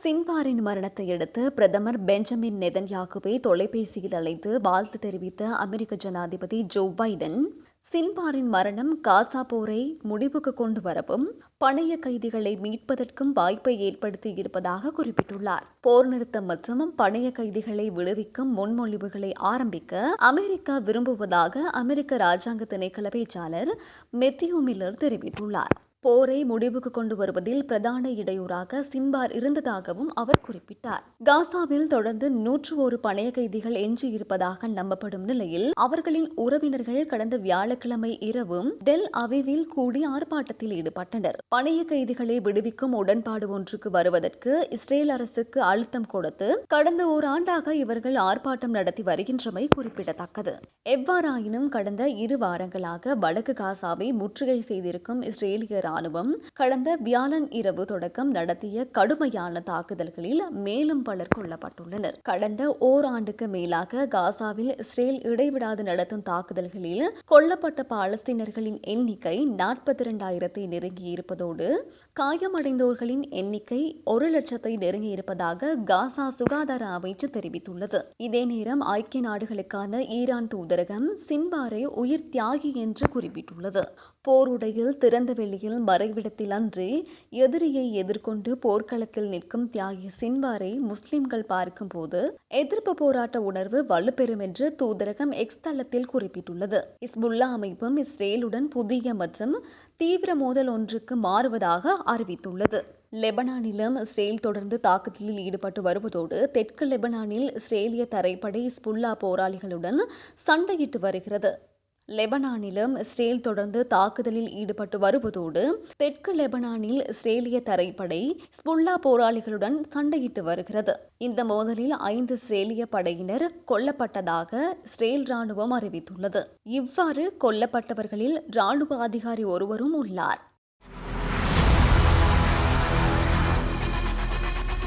சின்பாரின் மரணத்தை அடுத்து பிரதமர் பெஞ்சமின் நெதன்யாகுவை தொலைபேசியில் அழைத்து வாழ்த்து தெரிவித்த அமெரிக்க ஜனாதிபதி ஜோ பைடன் சின்பாரின் மரணம் காசா போரை முடிவுக்கு கொண்டு வரவும் பணைய கைதிகளை மீட்பதற்கும் வாய்ப்பை ஏற்படுத்தி இருப்பதாக குறிப்பிட்டுள்ளார். போர் நிறுத்தம் மற்றும் பணைய கைதிகளை விடுவிக்கும் முன்மொழிவுகளை ஆரம்பிக்க அமெரிக்கா விரும்புவதாக அமெரிக்க ராஜாங்க திணைக்கள பேச்சாளர் மெத்தியூ மில்லர் தெரிவித்துள்ளார். போரை முடிவுக்கு கொண்டு வருவதில் பிரதான இடையூறாக சிம்பார் இருந்ததாகவும் அவர் குறிப்பிட்டார். காசாவில் தொடர்ந்து நூற்று ஒரு பணைய கைதிகள் எஞ்சியிருப்பதாக நம்பப்படும் நிலையில் அவர்களின் உறவினர்கள் கடந்த வியாழக்கிழமை இரவும் டெல் அவிவில் கூடி ஆர்ப்பாட்டத்தில் ஈடுபட்டனர். பணைய கைதிகளை விடுவிக்கும் உடன்பாடு ஒன்றுக்கு வருவதற்கு இஸ்ரேல் அரசுக்கு அழுத்தம் கொடுத்து கடந்த ஓராண்டாக இவர்கள் ஆர்ப்பாட்டம் நடத்தி வருகின்றமை குறிப்பிடத்தக்கது. எவ்வாறாயினும் கடந்த இரு வாரங்களாக வடக்கு காசாவை முற்றுகை செய்திருக்கும் இஸ்ரேலிய ராணுவம் கடந்த வியாழன் இரவு தொடக்கம் நடத்திய கடுமையான தாக்குதல்களில் மேலும் பலர் கொல்லப்பட்டுள்ளனர். கடந்த ஓராண்டுக்கு மேலாக காசாவில் இஸ்ரேல் இடைவிடாது நடத்தும் தாக்குதல்களில் கொல்லப்பட்ட பாலஸ்தீனர்களின் எண்ணிக்கை நாற்பத்தி இரண்டாயிரத்தை நெருங்கியிருப்பதோடு காயமடைந்தோர்களின் எண்ணிக்கை ஒரு லட்சத்தை நெருங்கியிருப்பதாக காசா சுகாதார அமைச்சு தெரிவித்துள்ளது. இதே நேரம் ஐக்கிய நாடுகளுக்கான ஈரான் தூதரகம் சின்பாரை உயிர் தியாகி என்று குறிப்பிட்டுள்ளது. போருடையில் திறந்த வெளியில் மறைவிடத்தில் அன்றி எதிரியை எதிர்கொண்டு போர்க்களத்தில் நிற்கும் தியாகி சின்வாரை முஸ்லிம்கள் பார்க்கும்போது எதிர்ப்பு போராட்ட உணர்வு வலுப்பெறும் என்று தூதரகம் எக்ஸ் தளத்தில் குறிப்பிட்டுள்ளது. இஸ்புல்லா அமைப்பும் இஸ்ரேலுடன் புதிய மற்றும் தீவிர மோதல் ஒன்றுக்கு மாறுவதாக அறிவித்துள்ளது. லெபனானிலும் இஸ்ரேல் தொடர்ந்து தாக்குதலில் ஈடுபட்டு வருவதோடு தெற்கு லெபனானில் இஸ்ரேலிய தரைப்படை இஸ்புல்லா போராளிகளுடன் சண்டையிட்டு வருகிறது. லெபனானிலும் இஸ்ரேல் தொடர்ந்து தாக்குதலில் ஈடுபட்டு வருவதோடு தெற்கு லெபனானில் இஸ்ரேலிய தரைப்படை ஸ்புல்லா போராளிகளுடன் சண்டையிட்டு வருகிறது. இந்த மோதலில் ஐந்து இஸ்ரேலிய படையினர் கொல்லப்பட்டதாக இஸ்ரேல் ராணுவம் அறிவித்துள்ளது. இவ்வாறு கொல்லப்பட்டவர்களில் ராணுவ அதிகாரி ஒருவரும் உள்ளார்.